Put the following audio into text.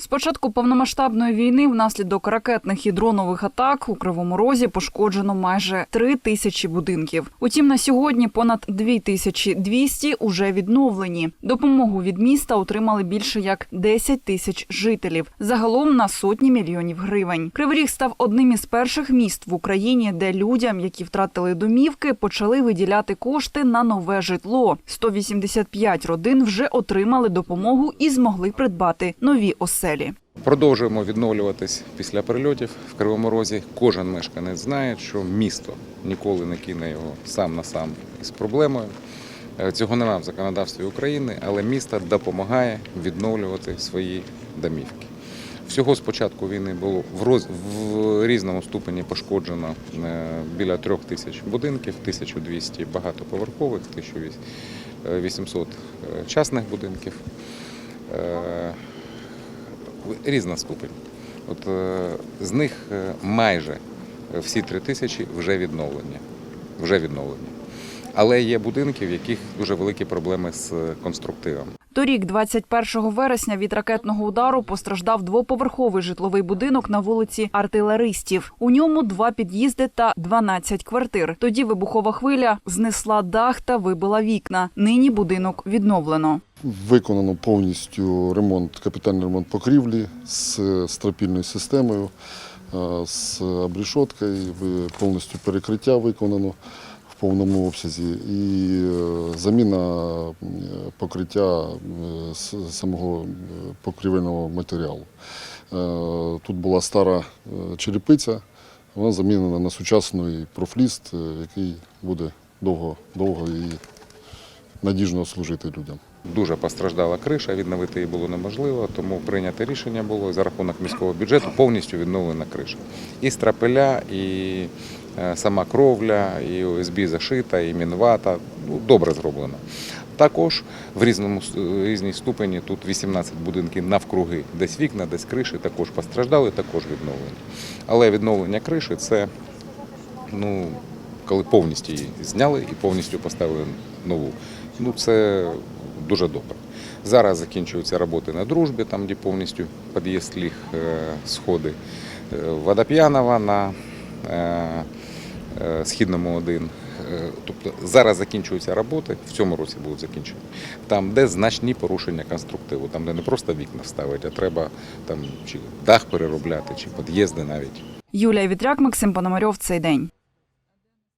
З початку повномасштабної війни внаслідок ракетних і дронових атак у Кривому Розі пошкоджено майже три тисячі будинків. Утім, на сьогодні понад дві тисячі двісті уже відновлені. Допомогу від міста отримали більше як 10 тисяч жителів. Загалом на сотні мільйонів гривень. Кривий став одним із перших міст в Україні, де людям, які втратили домівки, почали виділяти кошти на нове житло. 185 родин вже отримали допомогу і змогли придбати нові оселі. Продовжуємо відновлюватись після прильотів в Кривому Розі. Кожен мешканець знає, що місто ніколи не кине його сам на сам із проблемою. Е, Цього немає в законодавстві України, але місто допомагає відновлювати свої домівки. Всього з початку війни було в, роз... в різному ступені пошкоджено е, біля трьох тисяч будинків, 1200 багатоповерхових, 1800 е, частних будинків. Різна ступень. От е, з них е, майже всі три тисячі вже відновлені. Вже відновлені. Але є будинки, в яких дуже великі проблеми з конструктивом. Торік, 21 вересня, від ракетного удару постраждав двоповерховий житловий будинок на вулиці Артилеристів. У ньому два під'їзди та 12 квартир. Тоді вибухова хвиля знесла дах та вибила вікна. Нині будинок відновлено. Виконано повністю ремонт, капітальний ремонт покрівлі з стропільною системою, е, з обрішоткою, повністю перекриття виконано повному обсязі і е, заміна е, покриття е, самого покрівельного матеріалу. Тут була стара черепиця, вона замінена на сучасний профліст, який буде довго, довго і надіжно служити людям. Дуже постраждала криша, відновити її було неможливо, тому прийняте рішення було за рахунок міського бюджету повністю відновлена криша. І страпеля, і сама кровля, і ОСБ зашита, і мінвата. Ну, добре зроблено. Також в різному с- різній ступені тут 18 будинків навкруги, десь вікна, десь криші також постраждали, також відновлені. Але відновлення криші це ну, коли повністю її зняли і повністю поставили нову. Ну, це дуже добре. Зараз закінчуються роботи на дружбі, там, де повністю під'їзд ліг е, сходи. Е, Водоп'янова на е, е, східному 1. Е, Тобто зараз закінчуються роботи, в цьому році будуть закінчені. Там, де значні порушення конструктиву, там, де не просто вікна вставити, а треба там чи дах переробляти, чи під'їзди навіть. Юлія Вітряк, Максим Пономарьов. Цей день.